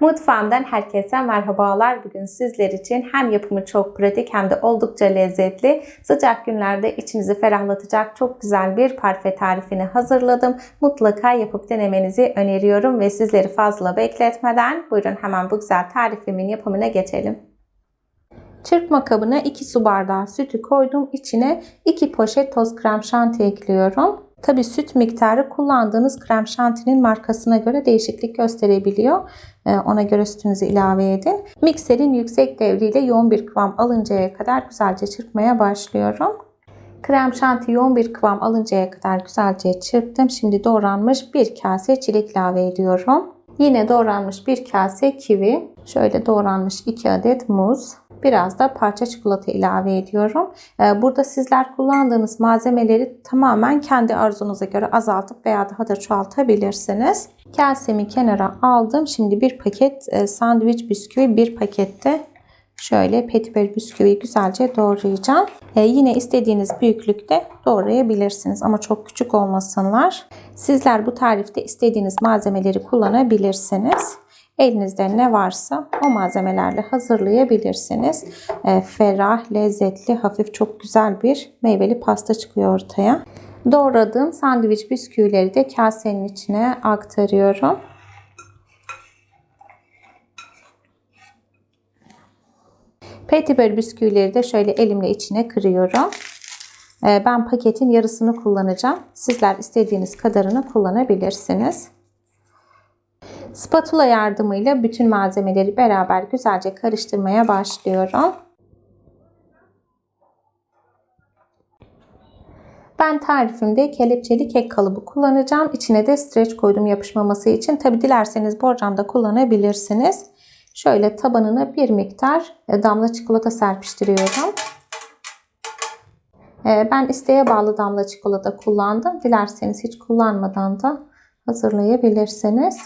Mutfağımdan herkese merhabalar. Bugün sizler için hem yapımı çok pratik hem de oldukça lezzetli, sıcak günlerde içinizi ferahlatacak çok güzel bir parfe tarifini hazırladım. Mutlaka yapıp denemenizi öneriyorum ve sizleri fazla bekletmeden buyurun hemen bu güzel tarifimin yapımına geçelim. Çırpma kabına 2 su bardağı sütü koydum. İçine 2 poşet toz krem şanti ekliyorum. Tabi süt miktarı kullandığınız krem şantinin markasına göre değişiklik gösterebiliyor. Ee, ona göre sütünüzü ilave edin. Mikserin yüksek devriyle yoğun bir kıvam alıncaya kadar güzelce çırpmaya başlıyorum. Krem şanti yoğun bir kıvam alıncaya kadar güzelce çırptım. Şimdi doğranmış bir kase çilek ilave ediyorum. Yine doğranmış bir kase kivi, şöyle doğranmış 2 adet muz, biraz da parça çikolata ilave ediyorum. Ee, burada sizler kullandığınız malzemeleri tamamen kendi arzunuza göre azaltıp veya daha da çoğaltabilirsiniz. Kasemi kenara aldım. Şimdi bir paket e, sandviç bisküvi bir pakette Şöyle petibör bisküviyi güzelce doğrayacağım. Ee, yine istediğiniz büyüklükte doğrayabilirsiniz ama çok küçük olmasınlar. Sizler bu tarifte istediğiniz malzemeleri kullanabilirsiniz. Elinizde ne varsa o malzemelerle hazırlayabilirsiniz. Ee, ferah, lezzetli, hafif çok güzel bir meyveli pasta çıkıyor ortaya. Doğradığım sandviç bisküvileri de kasenin içine aktarıyorum. Petibör bisküvileri de şöyle elimle içine kırıyorum. Ee, ben paketin yarısını kullanacağım. Sizler istediğiniz kadarını kullanabilirsiniz. Spatula yardımıyla bütün malzemeleri beraber güzelce karıştırmaya başlıyorum. Ben tarifimde kelepçeli kek kalıbı kullanacağım. İçine de streç koydum yapışmaması için. Tabi dilerseniz borcam da kullanabilirsiniz. Şöyle tabanına bir miktar e, damla çikolata serpiştiriyorum. E, ben isteğe bağlı damla çikolata kullandım. Dilerseniz hiç kullanmadan da hazırlayabilirsiniz.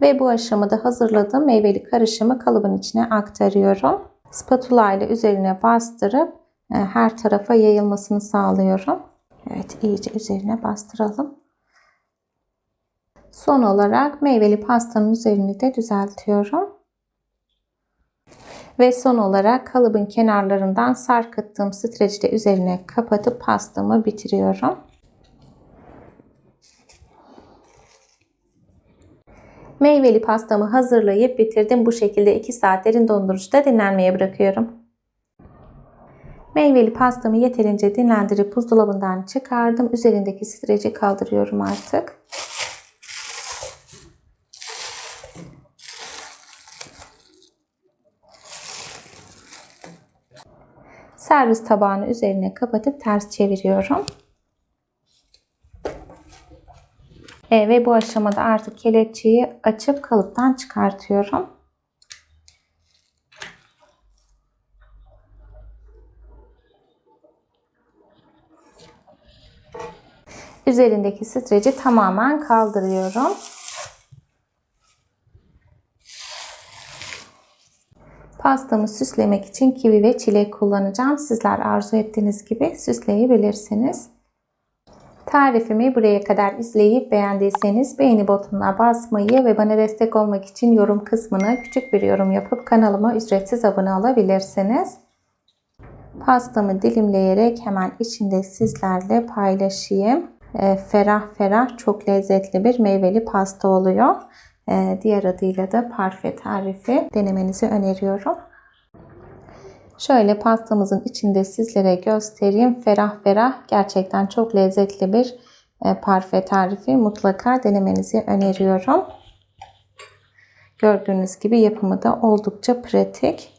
Ve bu aşamada hazırladığım meyveli karışımı kalıbın içine aktarıyorum. Spatula ile üzerine bastırıp e, her tarafa yayılmasını sağlıyorum. Evet iyice üzerine bastıralım. Son olarak meyveli pastanın üzerini de düzeltiyorum. Ve son olarak kalıbın kenarlarından sarkıttığım streci de üzerine kapatıp pastamı bitiriyorum. Meyveli pastamı hazırlayıp bitirdim. Bu şekilde 2 saat derin dondurucuda dinlenmeye bırakıyorum. Meyveli pastamı yeterince dinlendirip buzdolabından çıkardım. Üzerindeki streci kaldırıyorum artık. Servis tabağını üzerine kapatıp ters çeviriyorum. E, ve bu aşamada artık kelepçeyi açıp kalıptan çıkartıyorum. Üzerindeki streci tamamen kaldırıyorum. Pastamı süslemek için kivi ve çilek kullanacağım. Sizler arzu ettiğiniz gibi süsleyebilirsiniz. Tarifimi buraya kadar izleyip beğendiyseniz beğeni butonuna basmayı ve bana destek olmak için yorum kısmına küçük bir yorum yapıp kanalıma ücretsiz abone olabilirsiniz. Pastamı dilimleyerek hemen içinde sizlerle paylaşayım. E, ferah ferah çok lezzetli bir meyveli pasta oluyor. E, diğer adıyla da parfe tarifi denemenizi öneriyorum. Şöyle pastamızın içinde sizlere göstereyim. Ferah ferah gerçekten çok lezzetli bir e, parfe tarifi. Mutlaka denemenizi öneriyorum. Gördüğünüz gibi yapımı da oldukça pratik.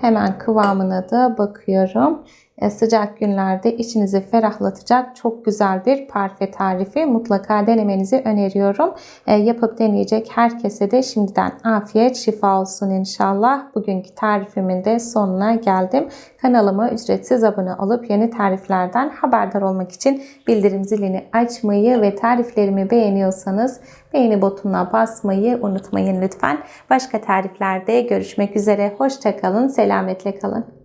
Hemen kıvamına da bakıyorum. E, sıcak günlerde içinizi ferahlatacak çok güzel bir parfe tarifi. Mutlaka denemenizi öneriyorum. E, yapıp deneyecek herkese de şimdiden afiyet şifa olsun inşallah. Bugünkü tarifimin de sonuna geldim. Kanalıma ücretsiz abone olup yeni tariflerden haberdar olmak için bildirim zilini açmayı ve tariflerimi beğeniyorsanız beğeni butonuna basmayı unutmayın lütfen. Başka tariflerde görüşmek üzere. Hoşçakalın, selametle kalın.